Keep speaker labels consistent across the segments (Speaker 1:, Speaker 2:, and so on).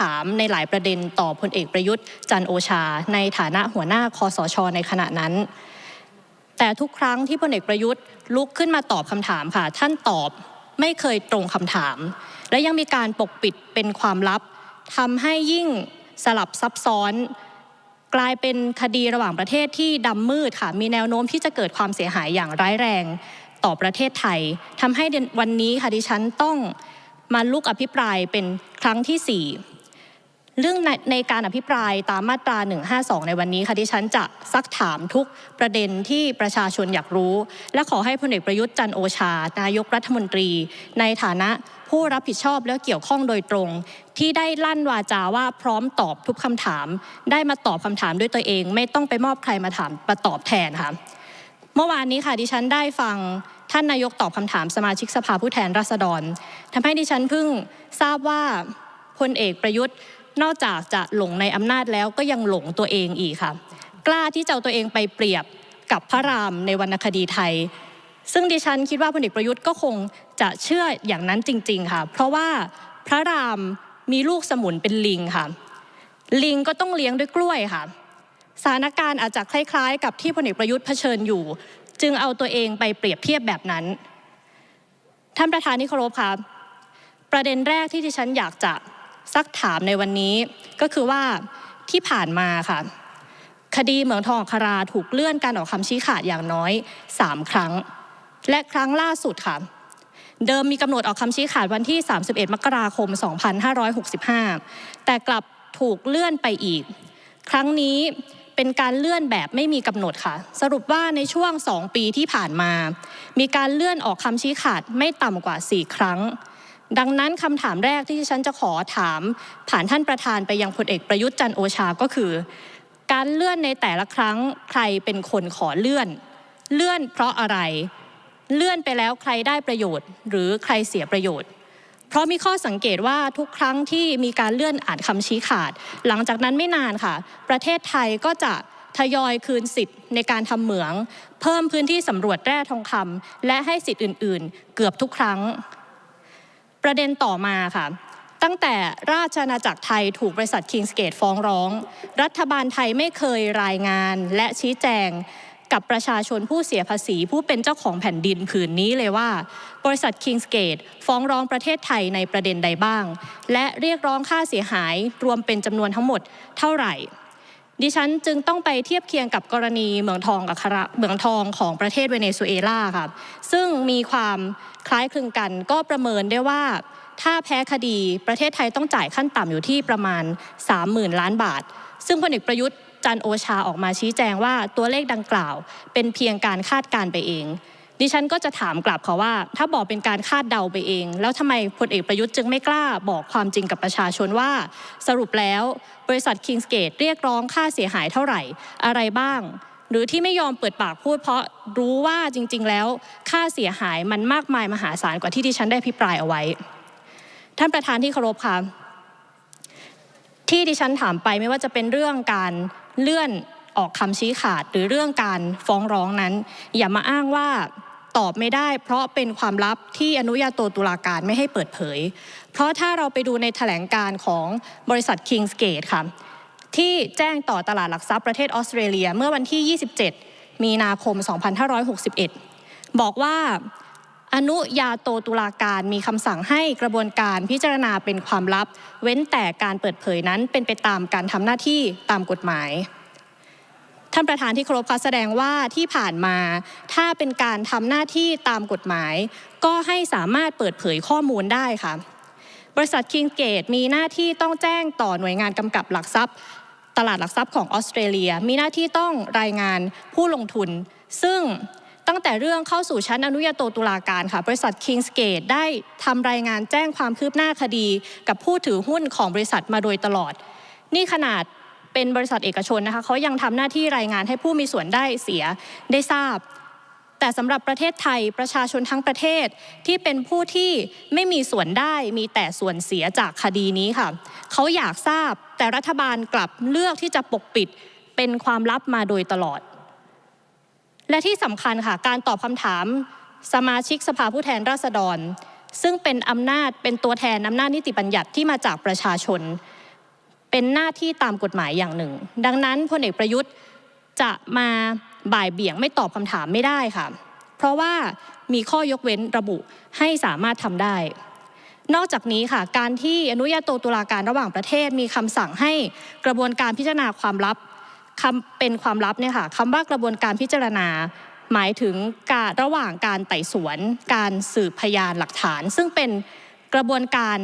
Speaker 1: ถามในหลายประเด็นต่อพลเอกประยุทธ์ จันโอชา ในฐานะหัวหน้าคอสช ในขณะนั้น แต่ทุกครั้งที่พลเอกประยุทธ์ลุกขึ้นมาตอบคำถามค่ะ ท่านตอบไม่เคยตรงคำถาม และยังมีการปกปิดเป็นความลับทำให้ยิ่งสลับซับซ้อน กลายเป็นคดีระหว่างประเทศที่ดำมืดค่ะ มีแนวโน้มที่จะเกิดความเสียหายอย่างร้ายแรง ต่อประเทศไทยทำให้วันนี้ค่ะดิฉันต้องมาลุกอภิปรายเป็นครั้งที่ 4 เรื่องในในการอภิปรายตามมาตรา 152 ในวันนี้ค่ะดิฉันจะซักถามทุกประเด็นที่ประชาชนอยากรู้ และขอให้พลเอกประยุทธ์จันโอชา นายกรัฐมนตรี ในฐานะผู้รับผิดชอบและเกี่ยวข้องโดยตรง ที่ได้ลั่นวาจาว่าพร้อมตอบทุกคำถาม ได้มาตอบคำถามด้วยตัวเอง ไม่ต้องไปมอบใครมาถามมาตอบแทนค่ะเมื่อวานนี้ค่ะดิฉันได้ฟังท่านนายกตอบคำถามสมาชิกสภาผู้แทนราษฎรทำให้ดิฉันเพิ่งทราบว่าพลเอกประยุทธ์ นอกจากจะหลงในอำนาจแล้วก็ยังหลงตัวเองอีกค่ะ กล้าที่จะเอาตัวเองไปเปรียบกับพระรามในวรรณคดีไทย ซึ่งดิฉันคิดว่าพลเอกประยุทธ์ก็คงจะเชื่ออย่างนั้นจริง ๆค่ะ เพราะว่าพระรามมีลูกสมุนเป็นลิงค่ะ ลิงก็ต้องเลี้ยงด้วยกล้วยค่ะสถานการณ์อาจจะคล้ายๆ กับที่พลเอกประยุทธ์เผชิญอยู่ จึงเอาตัวเองไปเปรียบเทียบแบบนั้น ท่านประธานที่เคารพค่ะประเด็นแรกที่ดิฉันอยากจะ ซักถามในวันนี้ก็คือว่าที่ผ่านมาค่ะ คดีเหมืองทองอัคราถูกเลื่อนการออกคำชี้ขาดอย่างน้อย 3 ครั้ง และครั้งล่าสุดค่ะ เดิมมีกำหนดออกคำชี้ขาดวันที่ 31 มกราคม 2565 แต่กลับถูกเลื่อนไปอีก ครั้งนี้เป็นการเลื่อนแบบไม่มีกำหนดค่ะ สรุปว่าในช่วง 2 ปีที่ผ่านมา มีการเลื่อนออกคำชี้ขาดไม่ต่ำกว่า 4 ครั้ง ดังนั้นคำถามแรกที่ฉันจะขอถาม ผ่านท่านประธานไปยังพลเอกประยุทธ์จันโอชาก็คือ การเลื่อนในแต่ละครั้งใครเป็นคนขอเลื่อน เลื่อนเพราะอะไร เลื่อนไปแล้วใครได้ประโยชน์ หรือใครเสียประโยชน์ เพราะมีข้อสังเกตว่าทุกครั้งที่มีการเลื่อนอ่านคำชี้ขาด หลังจากนั้นไม่นานค่ะ ประเทศไทยก็จะทยอยคืนสิทธิ์ในการทำเหมือง เพิ่มพื้นที่สำรวจแร่ทองคำและให้สิทธิ์อื่น ๆ เกือบทุกครั้ง ประเด็นต่อมาค่ะตั้งแต่ราชอาณาจักรไทยถูกบริษัทคิงสเกตฟ้องร้อง รัฐบาลไทยไม่เคยรายงานและชี้แจงกับประชาชนผู้เสียภาษี ผู้เป็นเจ้าของแผ่นดินผืนนี้เลยว่า บริษัทคิงสเกตฟ้องร้องประเทศไทยในประเด็นใดบ้าง และเรียกร้องค่าเสียหายรวมเป็นจำนวนทั้งหมดเท่าไหร่ ดิฉันจึงต้องไปเทียบเคียงกับกรณีเหมืองทองกับคาระเหมืองทองของประเทศเวเนซุเอลาค่ะซึ่งมีความคล้ายคลึงกัน ก็ประเมินได้ว่า ถ้าแพ้คดีประเทศไทยต้องจ่ายขั้นต่ำอยู่ที่ประมาณ 30,000 ล้านบาท ซึ่งพลเอกประยุทธ์จันโอชาออกมาชี้แจงว่าตัวเลขดังกล่าว เป็นเพียงการคาดการไปเอง ดิฉันก็จะถามกลับเขาว่า ถ้าบอกเป็นการคาดเดาไปเอง แล้วทำไมพลเอกประยุทธ์จึงไม่กล้าบอกความจริงกับประชาชนว่า สรุปแล้วบริษัทคิงสเกตเรียกร้องค่าเสียหายเท่าไหร่อะไรบ้าง หรือที่ไม่ยอมเปิดปากพูดเพราะรู้ว่าจริง ๆ แล้ว ค่าเสียหายมันมากมายมหาศาลกว่าที่ดิฉันได้พิปรายเอาไว้ ท่านประธานที่เคารพค่ะที่ดิฉันถามไปไม่ว่าจะเป็นเรื่องการเลื่อนออกคำชี้ขาดหรือเรื่องการฟ้องร้องนั้น อย่ามาอ้างว่า ตอบไม่ได้ เพราะเป็นความลับที่อนุญาโตตุลาการไม่ให้เปิดเผย เพราะถ้าเราไปดูในแถลงการของบริษัท Kings Gate ค่ะที่แจ้งต่อตลาดหลักทรัพย์ประเทศออสเตรเลียเมื่อวันที่ 27 มีนาคม 2561 บอกว่าอนุญาโตตุลาการมีคำสั่งให้กระบวนการพิจารณาเป็นความลับ เว้นแต่การเปิดเผยนั้นเป็นไปตามการทำหน้าที่ตามกฎหมาย ท่านประธานที่เคารพคะแสดงว่าที่ผ่านมา ถ้าเป็นการทำหน้าที่ตามกฎหมาย ก็ให้สามารถเปิดเผยข้อมูลได้ค่ะ บริษัทคิงเกตมีหน้าที่ต้องแจ้งต่อหน่วยงานกำกับหลักทรัพย์ ตลาดหลักทรัพย์ของออสเตรเลีย มีหน้าที่ต้องรายงานผู้ลงทุน ซึ่งตั้งแต่เรื่องเข้าสู่ชั้นอนุญาโตตุลาการค่ะ บริษัท Kingsgate ได้ทำรายงานแจ้งความคืบหน้าคดี กับผู้ถือหุ้นของบริษัทมาโดยตลอด นี่ขนาด เป็นบริษัทเอกชนนะคะเขายังทำหน้าที่รายงานให้ผู้มีส่วนได้เสียได้ทราบ แต่สำหรับประเทศไทยประชาชนทั้งประเทศที่เป็นผู้ที่ไม่มีส่วนได้มีแต่ส่วนเสียจากคดีนี้ค่ะเขาอยากทราบแต่รัฐบาลกลับเลือกที่จะปกปิดเป็นความลับมาโดยตลอด และที่สำคัญค่ะ การตอบคำถามสมาชิกสภาผู้แทนราษฎร ซึ่งเป็นอำนาจเป็นตัวแทนอำนาจนิติบัญญัติที่มาจากประชาชน เป็นหน้าที่ตามกฎหมายอย่างหนึ่ง ดังนั้นพลเอกประยุทธ์จะมาบ่ายเบี่ยงไม่ตอบคำถามไม่ได้ค่ะ เพราะว่ามีข้อยกเว้นระบุให้สามารถทำได้ นอกจากนี้ค่ะการที่อนุญาโตตุลาการระหว่างประเทศ มีคำสั่งให้กระบวนการพิจารณาความลับคำเป็นความลับเนี่ยค่ะคำว่ากระบวนการพิจารณา หมายถึงการระหว่างการไต่สวน การสืบพยานหลักฐาน ซึ่งเป็นกระบวนการ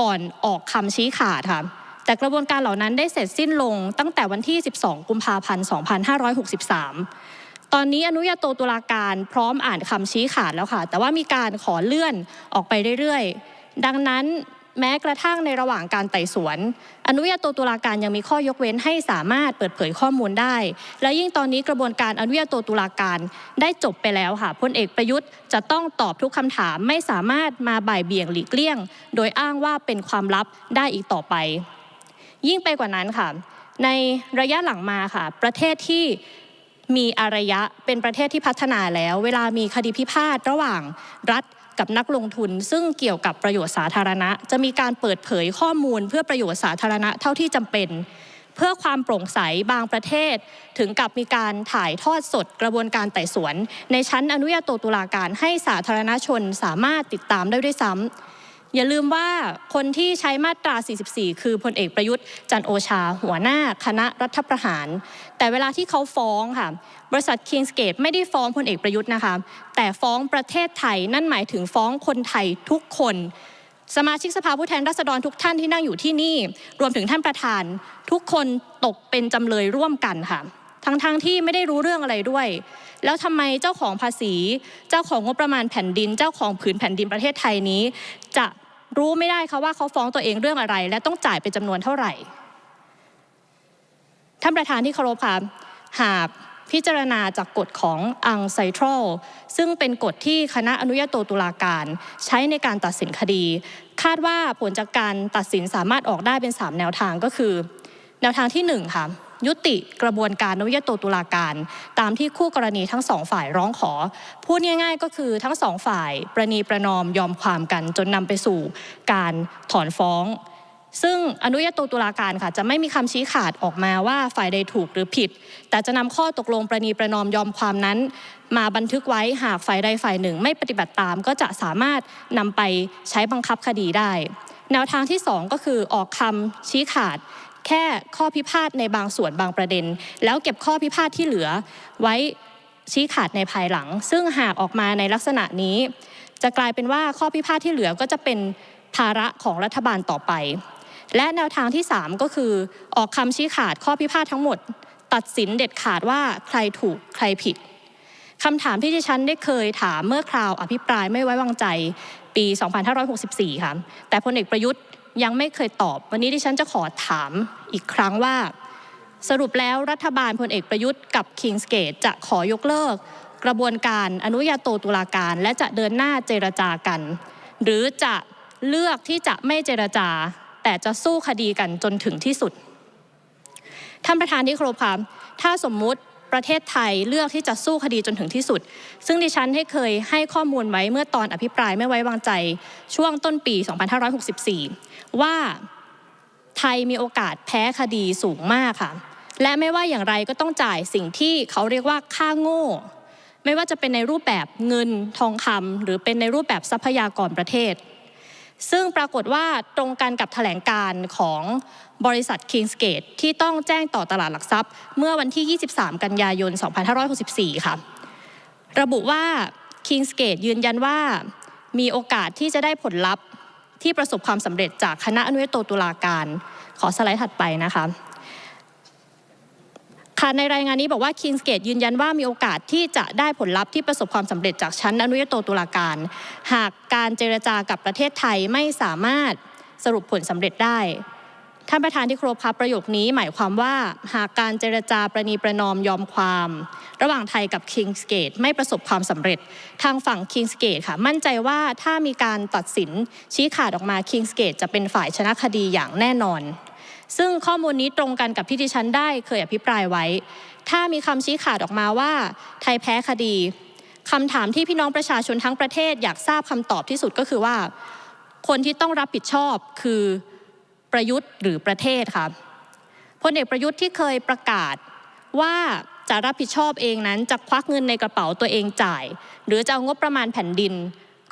Speaker 1: ก่อนออกคำชี้ขาดค่ะ แต่กระบวนการเหล่านั้นได้เสร็จสิ้นลงตั้งแต่วันที่ 12 กุมภาพันธ์ 2563 ตอนนี้อนุญาโตตุลาการพร้อมอ่านคำชี้ขาดแล้วค่ะ แต่ว่ามีการขอเลื่อนออกไปเรื่อยๆ ดังนั้นแม้กระทั่งในระหว่างการไต่สวน อนุญาโตตุลาการยังมีข้อยกเว้นให้สามารถเปิดเผยข้อมูลได้ และยิ่งตอนนี้กระบวนการอนุญาโตตุลาการได้จบไปแล้วค่ะพลเอกประยุทธ์จะต้องตอบทุกคำถามไม่สามารถมาบ่ายเบี่ยงหลีกเลี่ยง โดยอ้างว่าเป็นความลับได้อีกต่อไป ยิ่งไปกว่านั้นค่ะ ในระยะหลังมาค่ะ ประเทศที่มีอารยะเป็นประเทศที่พัฒนาแล้ว เวลามีคดีพิพาทระหว่างรัฐกับนักลงทุน ซึ่งเกี่ยวกับประโยชน์สาธารณะ จะมีการเปิดเผยข้อมูลเพื่อประโยชน์สาธารณะเท่าที่จำเป็น เพื่อความโปร่งใสบางประเทศ ถึงกับมีการถ่ายทอดสดกระบวนการไต่สวน ในชั้นอนุญาโตตุลาการให้สาธารณชนสามารถติดตามได้ด้วยซ้ำ อย่าลืมว่าคนที่ใช้มาตรา 44 คือพลเอกประยุทธ์จันโอชา หัวหน้าคณะรัฐประหาร แต่เวลาที่เขาฟ้องค่ะ บริษัท Kingsgate ไม่ได้ฟ้องพลเอกประยุทธ์นะคะ แต่ฟ้องประเทศไทยนั่นหมายถึงฟ้องคนไทยทุกคน สมาชิกสภาผู้แทนราษฎรทุกท่านที่นั่งอยู่ที่นี่ รวมถึงท่านประธาน ทุกคนตกเป็นจำเลยร่วมกันค่ะทั้งๆทที่ไม่ได้รู้เรื่องอะไรด้วย แล้วทำไมเจ้าของภาษี เจ้าของงบประมาณแผ่นดิน เจ้าของผืนแผ่นดินประเทศไทยนี้ จะ รู้ไม่ได้ค่ะว่าเขาฟ้องตัวเองเรื่องอะไร และต้องจ่ายเป็นจำนวนเท่าไหร่ ท่านประธานที่เคารพค่ะหากพิจารณาจากกฎของอังไซทรอลซึ่งเป็นกฎที่คณะอนุญาโตตุลาการ ใช้ในการตัดสินคดี คาดว่าผลจากการตัดสินสามารถออกได้เป็น 3 แนวทางก็คือ แนวทางที่ 1 ค่ะ ยุติกระบวนการอนุญาโตตุลาการ ตามที่คู่กรณีทั้งสองฝ่ายร้องขอ พูดง่ายๆก็คือทั้งสองฝ่ายประนีประนอมยอมความกันจนนำไปสู่การถอนฟ้อง ซึ่งอนุญาโตตุลาการค่ะ จะไม่มีคำชี้ขาดออกมาว่าฝ่ายใดถูกหรือผิด แต่จะนำข้อตกลงประนีประนอมยอมความนั้น มาบันทึกไว้หากฝ่ายใดฝ่ายหนึ่ง ไม่ปฏิบัติตาม ก็จะสามารถนำไปใช้บังคับคดีได้ แนวทางที่ 2 ก็คือออกคำชี้ขาด แค่ข้อพิพาทในบางส่วนบางประเด็น แล้วเก็บข้อพิพาทที่เหลือไว้ชี้ขาดในภายหลัง ซึ่งหากออกมาในลักษณะนี้ จะกลายเป็นว่าข้อพิพาทที่เหลือก็จะเป็นภาระของรัฐบาลต่อไป และแนวทางที่ 3 ก็คือ ออกคำชี้ขาดข้อพิพาททั้งหมด ตัดสินเด็ดขาดว่าใครถูกใครผิดคำถามที่ดิฉันได้เคยถามเมื่อคราวอภิปรายไม่ไว้วางใจปี 2564 ค่ะ แต่พลเอกประยุทธ์ ยังไม่เคยตอบ วันนี้ดิฉันจะขอถามอีกครั้งว่า สรุปแล้วรัฐบาลพลเอกประยุทธ์กับ Kingsgate จะขอยกเลิก กระบวนการอนุญาโตตุลาการ และจะเดินหน้าเจรจากัน หรือจะเลือกที่จะไม่เจรจา แต่จะสู้คดีกันจนถึงที่สุดท่านประธานที่เคารพค่ะถ้าสมมุติ ประเทศไทยเลือกที่จะสู้คดีจนถึงที่สุด ซึ่งดิฉันให้เคยให้ข้อมูลไว้เมื่อตอนอภิปรายไม่ไว้วางใจช่วงต้นปี 2564 ว่าไทยมีโอกาสแพ้คดีสูงมากค่ะ และไม่ว่าอย่างไรก็ต้องจ่ายสิ่งที่เขาเรียกว่าค่าโง่ ไม่ว่าจะเป็นในรูปแบบเงินทองคำหรือเป็นในรูปแบบทรัพยากรประเทศ ซึ่งปรากฏว่าตรงกันกับแถลงการของบริษัท Kingsgate ที่ต้องแจ้งต่อตลาดหลักทรัพย์ เมื่อวันที่ 23 กันยายน 2564 ค่ะ ระบุว่า Kingsgate ยืนยันว่า มีโอกาสที่จะได้ผลลัพธ์ที่ประสบความสำเร็จจากคณะอนุญาโตตุลาการ ขอสไลด์ถัดไปนะคะ ค่ะในรายงานนี้บอกว่า Kingsgate ยืนยันว่ามีโอกาสที่จะได้ผลลัพธ์ที่ประสบความสำเร็จจากชั้นอนุญาโตตุลาการ หากการเจรจากับประเทศไทยไม่สามารถสรุปผลสำเร็จได้ท่านประธานที่ครบครับประโยคนี้หมายความว่าหากการเจรจาประนีประนอมยอมความ ระหว่างไทยกับ Kingsgate ไม่ประสบความสำเร็จ ทางฝั่ง Kingsgate ค่ะ มั่นใจว่าถ้ามีการตัดสินชี้ขาดออกมา Kingsgate จะเป็นฝ่ายชนะคดีอย่างแน่นอน ซึ่งข้อมูลนี้ตรงกันกับที่ดิฉันได้เคยอภิปรายไว้ ถ้ามีคำชี้ขาดออกมาว่า ไทยแพ้คดีคำถามที่พี่น้องประชาชนทั้งประเทศอยากทราบคำตอบที่สุดก็คือว่า คนที่ต้องรับผิดชอบคือประยุทธ์หรือประเทศค่ะพลเอกประยุทธ์ที่เคยประกาศว่าจะรับผิดชอบเองนั้นจะควักเงินในกระเป๋าตัวเองจ่าย หรือจะเอางบประมาณแผ่นดิน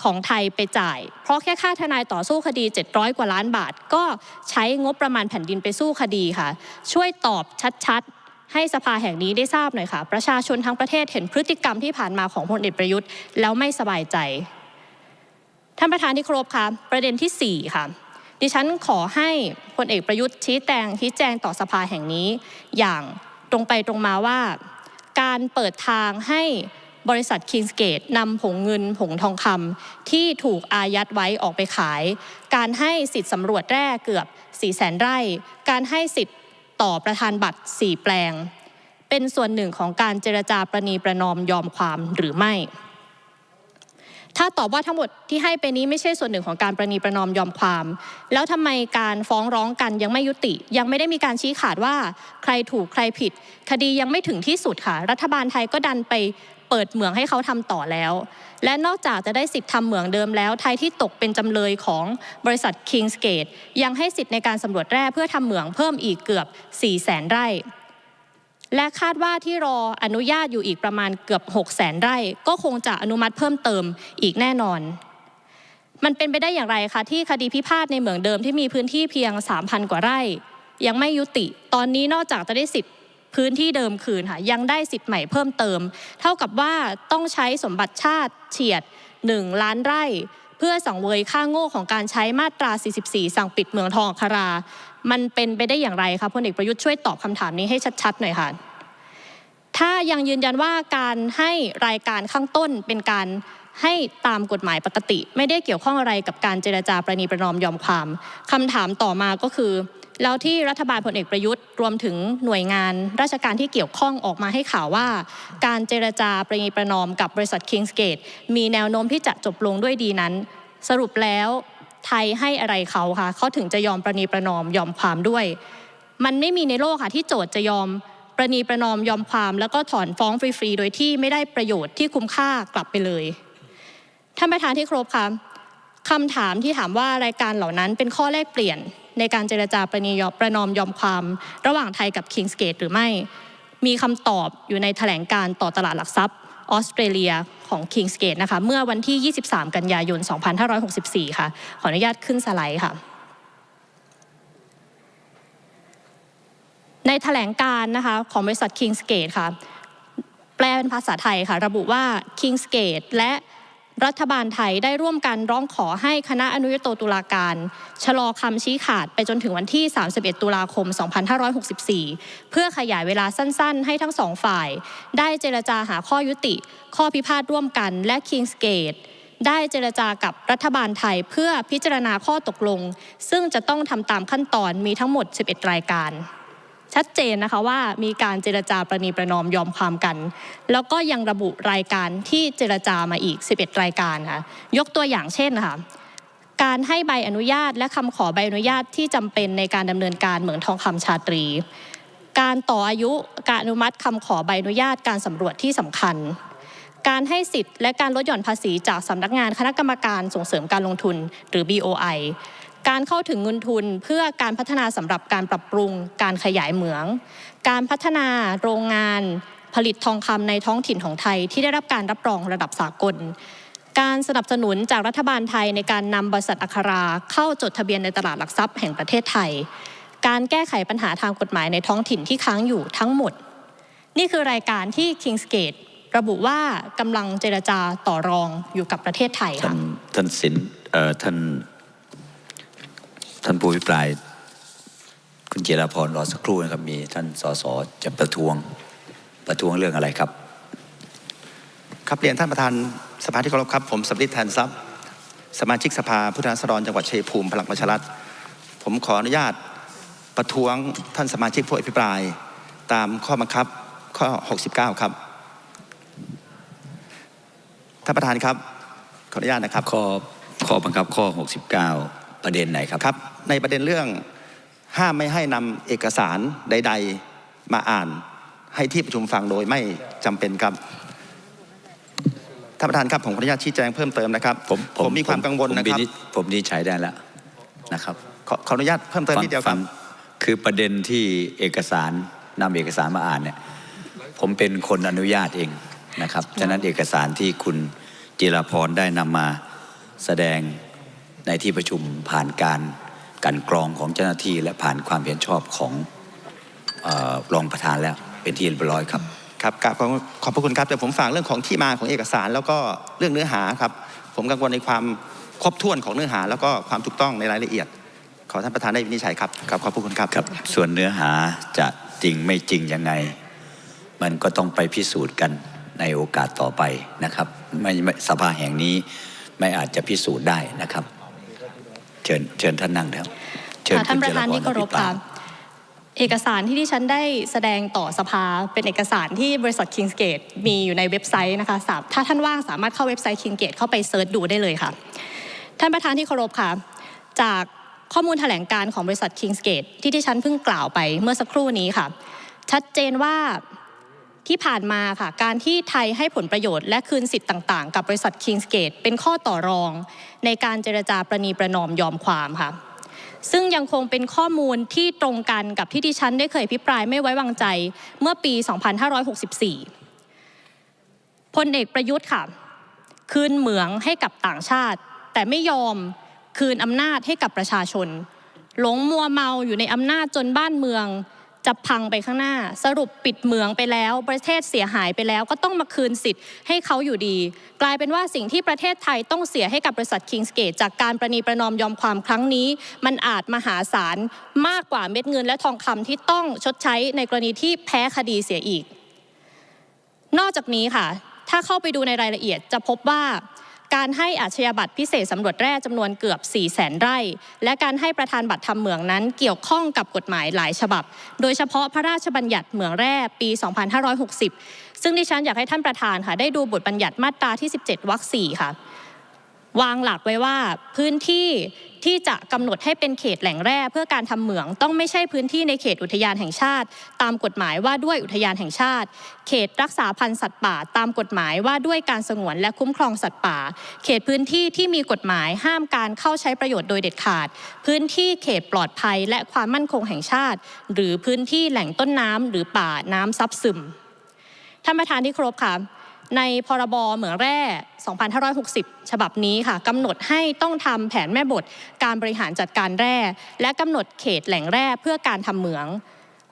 Speaker 1: ของไทยไปจ่าย เพราะแค่ค่าทนายต่อสู้คดี 700 กว่าล้านบาท ก็ใช้งบประมาณแผ่นดินไปสู้คดีค่ะ ช่วยตอบชัดๆ ให้สภาแห่งนี้ได้ทราบหน่อยค่ะ ประชาชนทั้งประเทศเห็นพฤติกรรมที่ผ่านมาของพลเอกประยุทธ์แล้วไม่สบายใจ ท่านประธานที่เคารพค่ะประเด็นที่ 4 ค่ะดิฉันขอให้พลเอกประยุทธ์ชี้แจงชี้แจงต่อสภาแห่งนี้ อย่างตรงไปตรงมาว่า การเปิดทางให้ บริษัทคิงสเกตนำผงเงินผงทองคำที่ถูกอายัดไว้ออกไปขาย การให้สิทธิ์สำรวจแร่เกือบ4แสนไร่ การให้สิทธิ์ต่อประธานบัตร 4 แปลง เป็นส่วนหนึ่งของการเจรจาประนีประนอมยอมความหรือไม่ ถ้าตอบว่าทั้งหมดที่ให้ไปนี้ไม่ใช่ส่วนหนึ่งของการประนีประนอมยอมความ แล้วทำไมการฟ้องร้องกันยังไม่ยุติ ยังไม่ได้มีการชี้ขาดว่า ใครถูกใครผิด คดียังไม่ถึงที่สุดค่ะ รัฐบาลไทยก็ดันไปเปิดเหมืองให้เขาทำต่อแล้ว และนอกจากจะได้สิทธิ์ทำเหมืองเดิมแล้ว ไทยที่ตกเป็นจำเลยของบริษัท Kingsgate ยังให้สิทธิ์ในการสำรวจแร่เพื่อทำเหมืองเพิ่มอีกเกือบ 4 0 0แสนไร่ และคาดว่าที่รออนุญาตอยู่อีกประมาณเกือบ 6 0แสนไร่ ก็คงจะอนุมัติเพิ่มเติมอีกแน่นอนมันเป็นไปได้อย่างไรคะที่คดีพิพาทในเหมืองเดิมที่มีพื้นที่เพียง 3,000 กว่าไร่ ยังไม่ยุติ ตอนนี้นอกจากจะได้สิทธิ์ พื้นที่เดิมคืนค่ะยังได้สิทธิ์ใหม่เพิ่มเติม เท่ากับว่าต้องใช้สมบัติชาติเฉียด 1 ล้านไร่ เพื่อสังเวยค่าโง่ของการใช้มาตรา 44 สั่งปิดเมืองทองอัครา มันเป็นไปได้อย่างไรคะพลเอกประยุทธ์ช่วยตอบคำถามนี้ให้ชัดๆหน่อยค่ะถ้ายังยืนยันว่าการให้รายการข้างต้นเป็นการให้ตามกฎหมายปกติ ไม่ได้เกี่ยวข้องอะไรกับการเจรจาประนีประนอมยอมความคำถามต่อมาก็คือ แล้วที่รัฐบาลพลเอกประยุทธ์รวมถึงหน่วยงานราชการที่เกี่ยวข้องออกมาให้ข่าวว่า การเจรจาประนีประนอมกับบริษัท Kingsgate มีแนวโน้มที่จะจบลงด้วยดีนั้น สรุปแล้วไทยให้อะไรเขาคะเขาถึงจะยอมประนีประนอมยอมความด้วย มันไม่มีในโลกค่ะที่โจทย์จะยอมประนีประนอมยอมความ แล้วก็ถอนฟ้องฟรีๆโดยที่ไม่ได้ประโยชน์ที่คุ้มค่ากลับไปเลยท่านประธานที่ครบค่ะคำถามที่ถามว่ารายการเหล่านั้นเป็นข้อแลกเปลี่ยน ในการเจรจาประนียอมประนอมยอมความ ระหว่างไทยกับ Kingsgate หรือไม่ มีคำตอบอยู่ในแถลงการต่อตลาดหลักทรัพย์ออสเตรเลียของ Kingsgate นะคะเมื่อวันที่ 23 กันยายน 2564 ค่ะ ขออนุญาตขึ้นสไลด์ค่ะ ในแถลงการนะคะของบริษัท Kingsgate ค่ะ แปลเป็นภาษาไทยค่ะ ระบุว่า Kingsgate และ รัฐบาลไทยได้ร่วมกันร้องขอให้คณะอนุญโตตุลาการ ชะลอคำชี้ขาดไปจนถึงวันที่ 31 ตุลาคม 2564 เพื่อขยายเวลาสั้นๆ ให้ทั้งสองฝ่าย ได้เจรจาหาข้อยุติ ข้อพิพาทร่วมกันและ Kingsgate ได้เจรจากับรัฐบาลไทยเพื่อพิจารณาข้อตกลง ซึ่งจะต้องทำตามขั้นตอนมีทั้งหมด 11 รายการ ชัดเจนนะคะว่ามีการเจรจาประนีประนอมยอมความกัน แล้วก็ยังระบุรายการที่เจรจามาอีก 11 รายการค่ะยกตัวอย่างเช่นค่ะการให้ใบอนุญาตและคำขอใบอนุญาตที่จำเป็นในการดำเนินการเหมืองทองคำชาตรี การต่ออายุการอนุมัติคำขอใบอนุญาตการสำรวจที่สำคัญ การให้สิทธิ์และการลดหย่อนภาษีจากสำนักงานคณะกรรมการส่งเสริมการลงทุนหรือ BOI การเข้าถึงเงินทุนเพื่อการพัฒนาสำหรับการปรับปรุง การขยายเหมือง การพัฒนาโรงงาน ผลิตทองคำในท้องถิ่นของไทย ที่ได้รับการรับรองระดับสากล การสนับสนุนจากรัฐบาลไทยในการนำบริษัทอัคราเข้าจดทะเบียนในตลาดหลักทรัพย์แห่งประเทศไทย การแก้ไขปัญหาทางกฎหมายในท้องถิ่นที่ค้างอยู่ทั้งหมด นี่คือรายการที่ Kingsgate ระบุว่ากำลังเจรจาต่อรองอยู่กับประเทศไทยค่ะ
Speaker 2: ท่านสินท่าน ท่านผู้อภิปราย คุณเจราพรรอสักครู่นะครับ มีท่านสสจะประท้วงประท้วงเรื่องอะไรครับ
Speaker 3: ครับเรียนท่านประธานสภาที่เคารพครับ ผมสำริดแทนทรัพย์สมาชิกสภาผู้แทนราษฎรจังหวัดชัยภูมิพลังประชารัฐผมขออนุญาตประท้วงท่านสมาชิกผู้อภิปราย ตามข้อบังคับข้อ 69 ครับท่านประธานครับขออนุญาตนะครับ
Speaker 2: ข้อข้อบังคับข้อ 69 ประเด็นไหนครับ
Speaker 3: ครับ ในประเด็นเรื่องห้ามไม่ให้นำเอกสารใด ๆมาอ่าน ให้ที่ประชุมฟังโดยไม่จำเป็นครับท่านประธานครับผมขออนุญาตชี้แจงเพิ่มเติมนะครับ
Speaker 2: ผม
Speaker 3: ผมมีความกังวล
Speaker 2: ผม
Speaker 3: นะครับ
Speaker 2: วิจผมวินิจฉัยได้แล้วนะครับ
Speaker 3: ขอขออนุญาตเพิ่มเติมนิดเดียวครับ
Speaker 2: ฟังคือประเด็นที่เอกสารนำเอกสารมาอ่านเนี่ยผมเป็นคนอนุญาตเองนะครับฉะนั้นเอกสารที่คุณจิราพรได้นำมาแสดง ในที่ประชุมผ่านการกลันกรองของเจ้าหน้าที่ และผ่านความเห็นชอบของเออรองประธานแล้วเป็นที่เรียบร้อยครับ
Speaker 3: ครับกราบขอบขอบพระคุณครับแต่ผมฝากเรื่องของที่มาของเอกสาร แล้วก็เรื่องเนื้อหาครับ ผมกังวลในความครบถ้วนของเนื้อหา แล้วก็ความถูกต้องในรายละเอียด ขอท่านประธานได้วินิจฉัยครับครับขอบพระคุณครับ
Speaker 2: ครับ ส่วนเนื้อหาจะจริงไม่จริงยังไง มันก็ต้องไปพิสูจน์กันในโอกาสต่อไปนะครับ ไม่ไม่สภาแห่งนี้ไม่อาจจะพิสูจน์ได้นะครับ เชิญเชิญท่านนั่งแล้วเชิญ
Speaker 1: ค่ะท่าน
Speaker 2: คุณ
Speaker 1: ประธานที่เคารพ
Speaker 2: อภิป
Speaker 1: ค่ะ
Speaker 2: ย
Speaker 1: เอกสารที่ดิฉันได้แสดงต่อสภาเป็นเอกสารที่บริษัท Kingsgate มีอยู่ในเว็บไซต์นะคะสามถ้าท่านว่างสามารถเข้าเว็บไซต์ Kingsgate เข้าไปเซิร์ชดูได้เลยค่ะ ท่านประธานที่เคารพค่ะ จากข้อมูลแถลงการของบริษัท Kingsgate ที่ดิฉันเพิ่งกล่าวไปเมื่อสักครู่นี้ค่ะ ชัดเจนว่า ที่ผ่านมาค่ะการที่ไทยให้ผลประโยชน์และคืนสิทธิ์ต่างๆ กับบริษัท Kingsgate เป็นข้อต่อรอง ในการเจรจาประนีประนอมยอมความค่ะซึ่งยังคงเป็นข้อมูลที่ตรงกันกับที่ดิฉันได้เคยพิปรายไม่ไว้วางใจเมื่อปี 2564 พลเอกประยุทธ์ค่ะ คืนเหมืองให้กับต่างชาติ แต่ไม่ยอมคืนอำนาจให้กับประชาชน หลงมัวเมาอยู่ในอำนาจจนบ้านเมือง จะพังไปข้างหน้า สรุปปิดเหมืองไปแล้ว ประเทศเสียหายไปแล้ว ก็ต้องมาคืนสิทธิ์ให้เขาอยู่ดี กลายเป็นว่าสิ่งที่ประเทศไทยต้องเสียให้กับบริษัท Kingsgate จากการประนีประนอมยอมความครั้งนี้ มันอาจมหาศาลมากกว่าเม็ดเงินและทองคำที่ต้องชดใช้ในกรณีที่แพ้คดีเสียอีก นอกจากนี้ค่ะ ถ้าเข้าไปดูในรายละเอียดจะพบว่า การให้อาชญาบัตรพิเศษสำรวจแร่จำนวนเกือบ 4 0 0แสนไร่ และการให้ประธานบัตรทำเหมืองนั้น เกี่ยวข้องกับกฎหมายหลายฉบับ โดยเฉพาะพระราชบัญญัติเหมืองแร่ปี 2560 ซึ่งดิฉันอยากให้ท่านประธานค่ะได้ดูบทบัญญัติมาตราที่ 17วรรค4ค่ะ วางหลักไว้ว่าพื้นที่ที่จะกำหนดให้เป็นเขตแหล่งแร่เพื่อการทำเหมืองต้องไม่ใช่พื้นที่ในเขตอุทยานแห่งชาติ ตามกฎหมายว่าด้วยอุทยานแห่งชาติ เขตรักษาพันธุ์สัตว์ป่า ตามกฎหมายว่าด้วยการสงวนและคุ้มครองสัตว์ป่า เขตพื้นที่ที่มีกฎหมายห้ามการเข้าใช้ประโยชน์โดยเด็ดขาด พื้นที่เขตปลอดภัยและความมั่นคงแห่งชาติ หรือพื้นที่แหล่งต้นน้ำหรือป่าน้ำซับซึมท่านประธานที่เคารพค่ะ ในพรบเหมืองแร่ 2560 ฉบับนี้ค่ะกำหนดให้ต้องทำแผนแม่บทการบริหารจัดการแร่ และกำหนดเขตแหล่งแร่เพื่อการทำเหมือง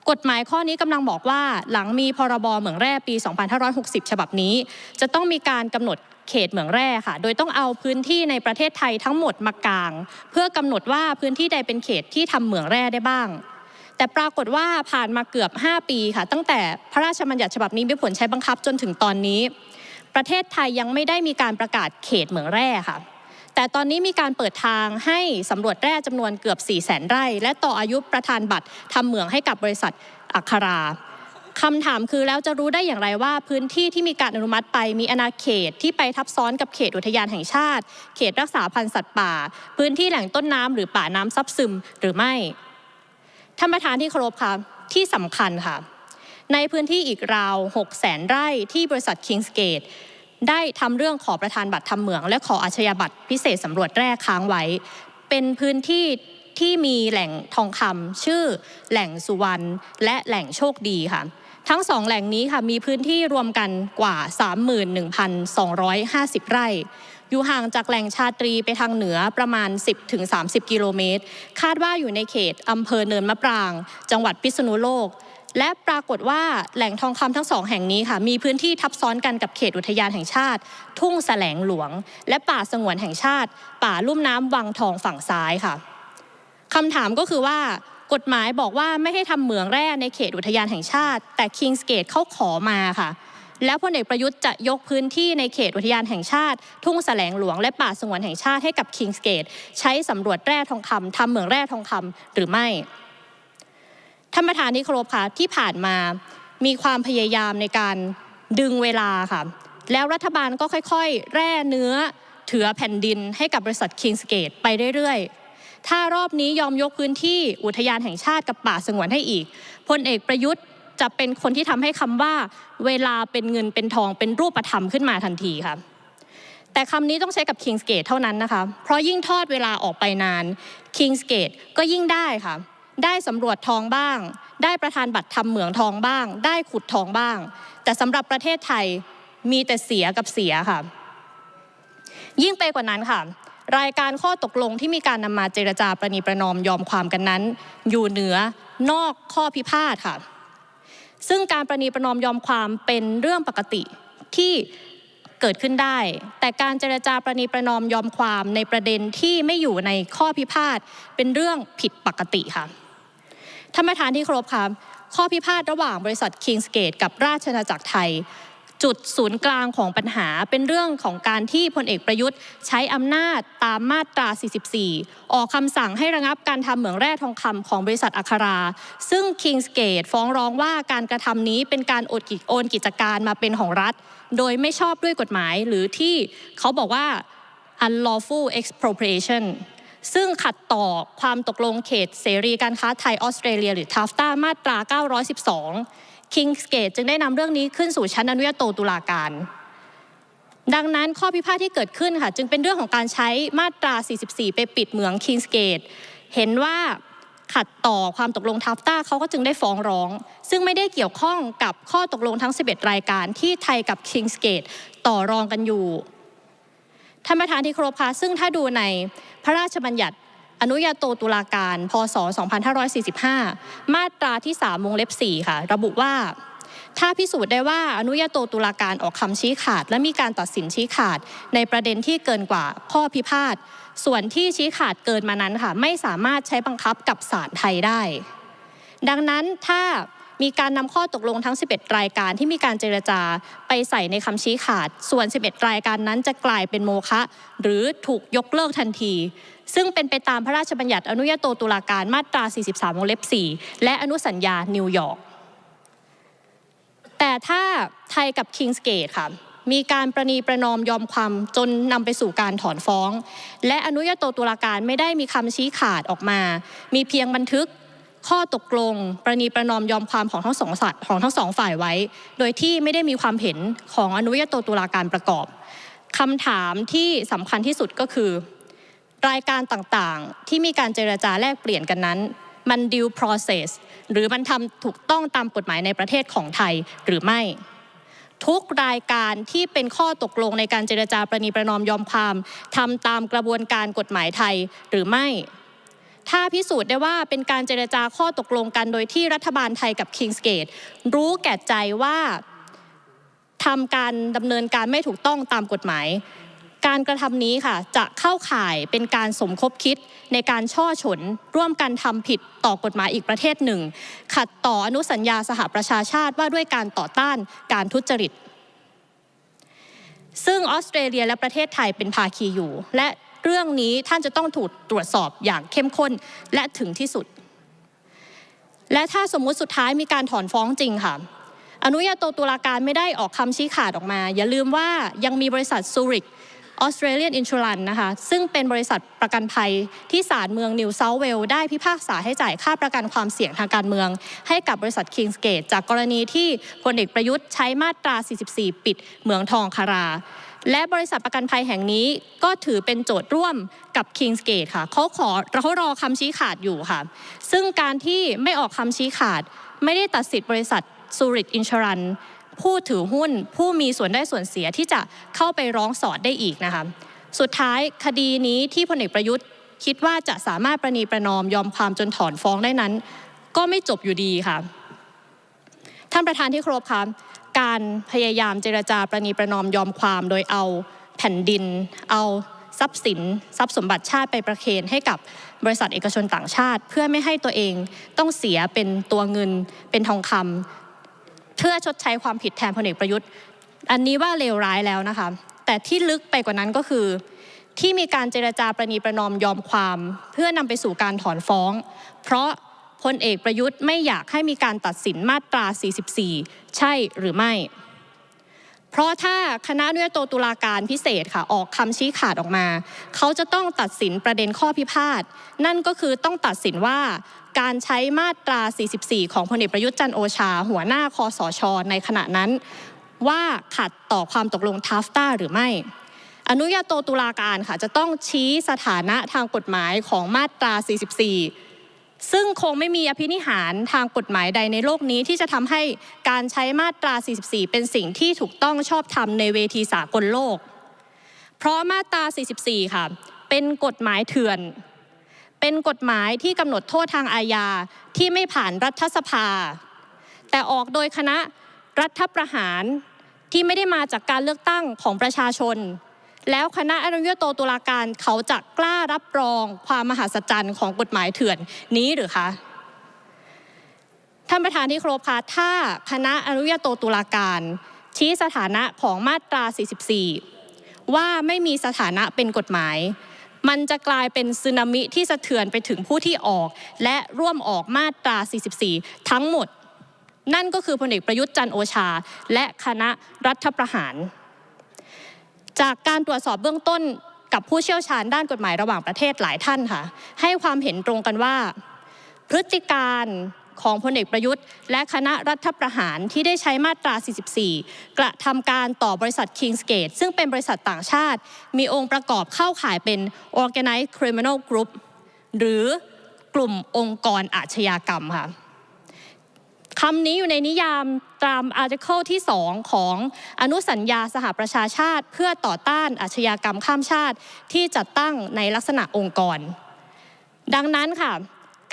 Speaker 1: กฎหมายข้อนี้กำลังบอกว่าหลังมีพรบเหมืองแร่ปี 2560 ฉบับนี้ จะต้องมีการกำหนดเขตเหมืองแร่ค่ะ โดยต้องเอาพื้นที่ในประเทศไทยทั้งหมดมากาง เพื่อกำหนดว่าพื้นที่ใดเป็นเขตที่ทำเหมืองแร่ได้บ้าง แต่ปรากฏว่าผ่านมาเกือบ 5 ปีค่ะ ตั้งแต่พระราชบัญญัติฉบับนี้มีผลใช้บังคับจนถึงตอนนี้ ประเทศไทยยังไม่ได้มีการประกาศเขตเหมืองแร่ค่ะ แต่ตอนนี้มีการเปิดทางให้สำรวจแร่จำนวนเกือบ 4 0 0แสนไร่ และต่ออายุประธานบัตรทำเหมืองให้กับบริษัทอัคราคำถามคือแล้วจะรู้ได้อย่างไรว่าพื้นที่ที่มีการอนุมัติไปมีอาณาเขตที่ไปทับซ้อนกับเขตอุทยานแห่งชาติ เขตรักษาพันธุ์สัตว์ป่า พื้นที่แหล่งต้นน้ำหรือป่าน้ำซับซึมหรือไม่ ท่านประธานที่เคารพค่ะที่สำคัญค่ะ ในพื้นที่อีกราว6แสนไร่ที่บริษัท Kingsgate ได้ทำเรื่องขอประธานบัตรทำเหมือง และขออาชญาบัตรพิเศษสำรวจแร่ค้างไว้ เป็นพื้นที่ที่มีแหล่งทองคำชื่อแหล่งสุวรรณและแหล่งโชคดีค่ะ ทั้งสองแหล่งนี้ค่ะมีพื้นที่รวมกันกว่า 31,250 ไร่ อยู่ห่างจากแหล่งชาตรีไปทางเหนือประมาณ 10-30 กิโลเมตร คาดว่าอยู่ในเขตอำเภอเนินมะปราง จังหวัดพิษณุโลก และปรากฏว่าแหล่งทองคำทั้งสองแห่งนี้ค่ะ มีพื้นที่ทับซ้อนกันกับเขตอุทยานแห่งชาติ ทุ่งแสลงหลวง และป่าสงวนแห่งชาติ ป่าลุ่มน้ำวังทองฝั่งซ้ายค่ะคำถามก็คือว่ากฎหมายบอกว่าไม่ให้ทำเหมืองแร่ในเขตอุทยานแห่งชาติ แต่ Kingsgate เขาขอมาค่ะ แล้วพลเอกประยุทธ์จะยกพื้นที่ในเขตอุทยานแห่งชาติ ทุ่งแสลงหลวงและป่าสงวนแห่งชาติให้กับ Kingsgate ใช้สำรวจแร่ทองคำทำเหมืองแร่ทองคำหรือไม่ท่านประธานที่เคารพค่ะที่ผ่านมามีความพยายามในการดึงเวลาค่ะแล้วรัฐบาลก็ค่อยๆ แร่เนื้อเถือแผ่นดินให้กับบริษัท Kingsgate ไปเรื่อยๆ ถ้ารอบนี้ยอมยกพื้นที่อุทยานแห่งชาติกับป่าสงวนให้อีกพลเอกประยุทธ์ จะเป็นคนที่ทำให้คำว่าเวลาเป็นเงินเป็นทองเป็นรูปธรรมขึ้นมาทันทีค่ะแต่คำนี้ต้องใช้กับ Kingsgate เท่านั้นนะคะ เพราะยิ่งทอดเวลาออกไปนาน Kingsgate ก็ยิ่งได้ค่ะ ได้สำรวจทองบ้าง ได้ประธานบัตรทำเหมืองทองบ้าง ได้ขุดทองบ้าง แต่สำหรับประเทศไทยมีแต่เสียกับเสียค่ะ ยิ่งไปกว่านั้นค่ะ รายการข้อตกลงที่มีการนำมาเจรจาประนีประนอมยอมความกันนั้น อยู่เหนือนอกข้อพิพาทค่ะ ซึ่งการประนีประนอมยอมความเป็นเรื่องปกติที่เกิดขึ้นได้ แต่การเจรจาประนีประนอมยอมความในประเด็นที่ไม่อยู่ในข้อพิพาทเป็นเรื่องผิดปกติค่ะท่านประธานที่เคารพค่ะข้อพิพาทระหว่างบริษัท Kingsgate กับราชอาณาจักรไทย จุดศูนย์กลางของปัญหาเป็นเรื่องของการที่พลเอกประยุทธ์ ใช้อำนาจตามมาตรา 44 ออกคำสั่งให้ระงับการทำเหมืองแร่ทองคำของบริษัทอัครา ซึ่ง Kingsgate ฟ้องร้องว่าการกระทำนี้เป็นการโอนกิจโอนกิจการมาเป็นของรัฐ โดยไม่ชอบด้วยกฎหมายหรือที่เขาบอกว่า unlawful expropriation ซึ่งขัดต่อความตกลงเขตเสรีการค้าไทยออสเตรเลีย หรือทาฟตามาตรา 912 Kingsgate จึงได้นำเรื่องนี้ขึ้นสู่ชั้นอนุญาโตตุลาการ ดังนั้นข้อพิพาทที่เกิดขึ้นค่ะ จึงเป็นเรื่องของการใช้มาตรา 44 ไปปิดเหมือง Kingsgate เห็นว่าขัดต่อความตกลงทัฟต้าเขาก็จึงได้ฟ้องร้อง ซึ่งไม่ได้เกี่ยวข้องกับข้อตกลงทั้ง 11 รายการที่ไทยกับ Kingsgate ต่อรองกันอยู่ท่านประธานที่เคารพคะซึ่งถ้าดูในพระราชบัญญัติ อนุญาโตตุลาการ พศ 2545 มาตราที่ 3 วงเล็บ 4 ค่ะ ระบุว่า ถ้าพิสูจน์ได้ว่าอนุญาโตตุลาการออกคำชี้ขาด และมีการตัดสินชี้ขาด ในประเด็นที่เกินกว่าข้อพิพาท ส่วนที่ชี้ขาดเกินมานั้นค่ะ ไม่สามารถใช้บังคับกับศาลไทยได้ ดังนั้นถ้า มีการนำข้อตกลงทั้ง 11 รายการที่มีการเจรจาไปใส่ในคำชี้ขาด ส่วน 11 รายการนั้นจะกลายเป็นโมฆะหรือถูกยกเลิกทันที ซึ่งเป็นไปตามพระราชบัญญัติอนุญาโตตุลาการมาตรา 43 วงเล็บ 4 และอนุสัญญานิวยอร์กแต่ถ้าไทยกับ Kingsgate ค่ะมีการประนีประนอมยอมความจนนำไปสู่การถอนฟ้อง และอนุญาโตตุลาการไม่ได้มีคำชี้ขาดออกมา มีเพียงบันทึก ข้อตกลงประนีประนอมยอมความของทั้งสองสัตว์ของทั้งสองฝ่ายไว้ โดยที่ไม่ได้มีความเห็นของอนุญาโตตุลาการประกอบคำถามที่สำคัญที่สุดก็คือ รายการต่างๆ ที่มีการเจรจาแลกเปลี่ยนกันนั้น มัน due process หรือมันทำถูกต้องตามกฎหมายในประเทศของไทยหรือไม่ ทุกรายการที่เป็นข้อตกลงในการเจรจาประนีประนอมยอมความทำตามกระบวนการกฎหมายไทยหรือไม่ ถ้าพิสูจน์ได้ว่าเป็นการเจรจาข้อตกลงกันโดยที่รัฐบาลไทยกับ Kingsgate รู้แก่ใจว่าทำการดำเนินการไม่ถูกต้องตามกฎหมาย การกระทำนี้ค่ะจะเข้าข่ายเป็นการสมคบคิดในการช่อฉน ร่วมกันทำผิดต่อกฎหมายอีกประเทศหนึ่ง ขัดต่ออนุสัญญาสหประชาชาติว่าด้วยการต่อต้านการทุจริต ซึ่งออสเตรเลียและประเทศไทยเป็นภาคีอยู่ และ เรื่องนี้ท่านจะต้องถูกตรวจสอบอย่างเข้มข้นและถึงที่สุด และถ้าสมมุติสุดท้ายมีการถอนฟ้องจริงค่ะ อนุญาโตตุลาการไม่ได้ออกคำชี้ขาดออกมา อย่าลืมว่ายังมีบริษัทซูริกออสเตรเลียนอินชูรันนะคะซึ่งเป็นบริษัทประกันภัยที่ศาลเมืองนิวเซาเวลได้พิพากษาให้จ่ายค่าประกันความเสี่ยงทางการเมือง ให้กับบริษัท Kingsgate จากกรณีที่พลเอกประยุทธ์ใช้มาตรา 44 ปิดเหมืองทองคารา และบริษัทประกันภัยแห่งนี้ก็ถือเป็นโจทย์ร่วมกับ Kingsgate ค่ะเขาขอเขารอคำชี้ขาดอยู่ค่ะ ซึ่งการที่ไม่ออกคำชี้ขาด ไม่ได้ตัดสิทธิ์บริษัทซูริกอินชรันผู้ถือหุ้นผู้มีส่วนได้ส่วนเสียที่จะเข้าไปร้องสอดได้อีกนะคะ สุดท้ายคดีนี้ที่พลเอกประยุทธ์คิดว่าจะสามารถประนีประนอมยอมความจนถอนฟ้องได้นั้น ก็ไม่จบอยู่ดีค่ะ ท่านประธานที่เคารพค่ะ การพยายามเจรจาประนีประนอมยอมความ โดยเอาแผ่นดิน เอาทรัพย์สิน ทรัพย์สมบัติชาติไปประเคนให้กับบริษัทเอกชนต่างชาติ เพื่อไม่ให้ตัวเองต้องเสียเป็นตัวเงินเป็นทองคำเพื่อชดใช้ความผิดแทนพลเอกประยุทธ์ อันนี้ว่าเลวร้ายแล้วนะคะ แต่ที่ลึกไปกว่านั้นก็คือ ที่มีการเจรจาประนีประนอมยอมความ เพื่อนำไปสู่การถอนฟ้อง เพราะ พลเอกประยุทธ์ไม่อยากให้มีการตัดสินมาตรา 44 ใช่หรือไม่ เพราะถ้าคณะนุญาโตตุลาการพิเศษค่ะออกคำชี้ขาดออกมา เขาจะต้องตัดสินประเด็นข้อพิพาทนั่นก็คือต้องตัดสินว่าการใช้มาตรา 44 ของพลเอกประยุทธ์จันโอชา หัวหน้าคอสช ในขณะนั้น ว่าขัดต่อความตกลงทาฟต้าหรือไม่ อนุญาโตตุลาการค่ะจะต้องชี้สถานะทางกฎหมายของมาตรา 44 ซึ่งคงไม่มีอภินิหารทางกฎหมายใดในโลกนี้ที่จะทำให้การใช้มาตรา 44 เป็นสิ่งที่ถูกต้องชอบธรรมในเวทีสากลโลก เพราะมาตรา 44 ค่ะ เป็นกฎหมายเถื่อน เป็นกฎหมายที่กำหนดโทษทางอาญาที่ไม่ผ่านรัฐสภา แต่ออกโดยคณะรัฐประหารที่ไม่ได้มาจากการเลือกตั้งของประชาชน แล้วคณะอนุญาโตตุลาการเขาจะกล้ารับรองความมหัศจรรย์ของกฎหมายเถื่อนนี้หรือคะท่านประธานที่ครพคะถ้าคณะอนุญาโตตุลาการ ชี้สถานะของมาตรา 44 ว่าไม่มีสถานะเป็นกฎหมาย มันจะกลายเป็นสึนามิที่สะเทือนไปถึงผู้ที่ออก และร่วมออกมาตรา 44 ทั้งหมด นั่นก็คือพลเอกประยุทธ์จันโอชา และคณะรัฐประหาร จากการตรวจสอบเบื้องต้นกับผู้เชี่ยวชาญด้านกฎหมายระหว่างประเทศหลายท่านค่ะ ให้ความเห็นตรงกันว่า พฤติการของพลเอกประยุทธ์ และคณะรัฐประหารที่ได้ใช้มาตรา 44 กระทำการต่อบริษัท Kingsgate ซึ่งเป็นบริษัทต่างชาติ มีองค์ประกอบเข้าข่ายเป็น Organized Criminal Group หรือกลุ่มองค์กรอาชญากรรมค่ะ คำนี้อยู่ในนิยามตามอาร์ติเคิลที่ 2 ของอนุสัญญาสหประชาชาติ เพื่อต่อต้านอาชญากรรมข้ามชาติที่จัดตั้งในลักษณะองค์กร ดังนั้นค่ะ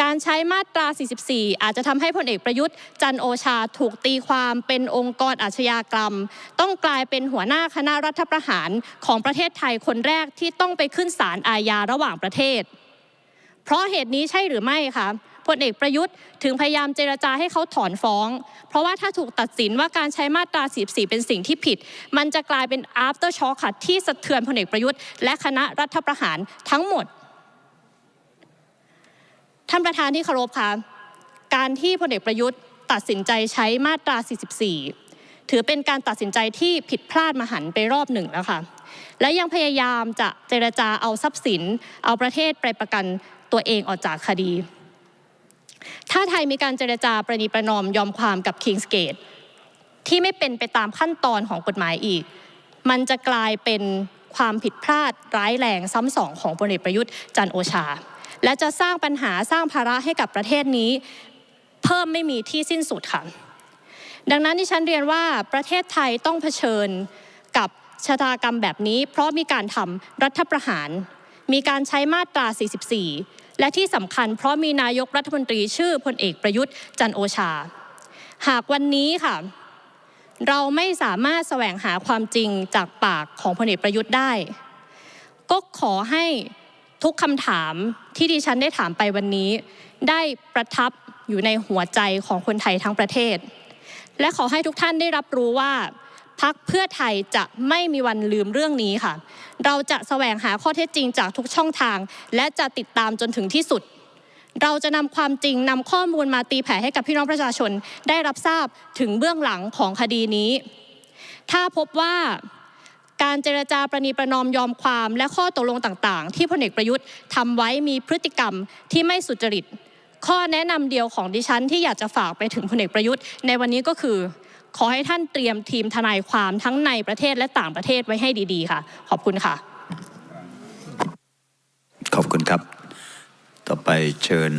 Speaker 1: การใช้มาตรา 44 อาจจะทำให้พลเอกประยุทธ์ จันโอชาถูกตีความเป็นองค์กรอาชญากรรม ต้องกลายเป็นหัวหน้าคณะรัฐประหารของประเทศไทยคนแรกที่ต้องไปขึ้นศาลอาญาระหว่างประเทศ เพราะเหตุนี้ใช่หรือไม่คะ พลเอกประยุทธ์ถึงพยายามเจรจาให้เขาถอนฟ้อง เพราะว่าถ้าถูกตัดสินว่าการใช้มาตรา44เป็นสิ่งที่ผิด มันจะกลายเป็น after shock ค่ะที่สะเทือนพลเอกประยุทธ์และคณะรัฐประหารทั้งหมด ท่านประธานที่เคารพค่ะการที่พลเอกประยุทธ์ตัดสินใจใช้มาตรา 44 ถือเป็นการตัดสินใจที่ผิดพลาดมหันไปรอบหนึ่งแล้วค่ะ และยังพยายามจะเจรจาเอาทรัพย์สิน เอาประเทศไปประกันตัวเองออกจากคดี ถ้าไทยมีการเจรจาประนีประนอมยอมความกับ Kings Gate ที่ไม่เป็นไปตามขั้นตอนของกฎหมายอีก มันจะกลายเป็นความผิดพลาดร้ายแรงซ้ำสองของพลเอกประยุทธ์จันโอชา และจะสร้างปัญหาสร้างภาระให้กับประเทศนี้ เพิ่มไม่มีที่สิ้นสุดค่ะ ดังนั้นที่ฉันเรียนว่าประเทศไทยต้องเผชิญกับชะตากรรมแบบนี้ เพราะมีการทำรัฐประหาร มีการใช้มาตรา 44 และที่สำคัญเพราะมีนายกรัฐมนตรีชื่อพลเอกประยุทธ์จันโอชา หากวันนี้ค่ะ เราไม่สามารถแสวงหาความจริงจากปากของพลเอกประยุทธ์ได้ ก็ขอให้ทุกคำถามที่ดิฉันได้ถามไปวันนี้ ได้ประทับอยู่ในหัวใจของคนไทยทั้งประเทศ และขอให้ทุกท่านได้รับรู้ว่า พักเพื่อไทยจะไม่มีวันลืมเรื่องนี้ค่ะ เราจะแสวงหาข้อเท็จจริงจากทุกช่องทาง และจะติดตามจนถึงที่สุด เราจะนำความจริงนำข้อมูลมาตีแผ่ให้กับพี่น้องประชาชนได้รับทราบถึงเบื้องหลังของคดีนี้ ถ้าพบว่าการเจรจาประนีประนอมยอมความและข้อตกลงต่างๆ ที่พลเอกประยุทธ์ทำไว้มีพฤติกรรมที่ไม่สุจริต ข้อแนะนำเดียวของดิฉันที่อยากจะฝากไปถึงพลเอกประยุทธ์ในวันนี้ก็คือ ขอให้ท่านเตรียมทีมทนายความทั้งในประเทศและต่างประเทศไว้ให้ดีๆ ค่ะ ขอบคุณค่ะ
Speaker 2: ขอบคุณครับ ต่อไปเชิญ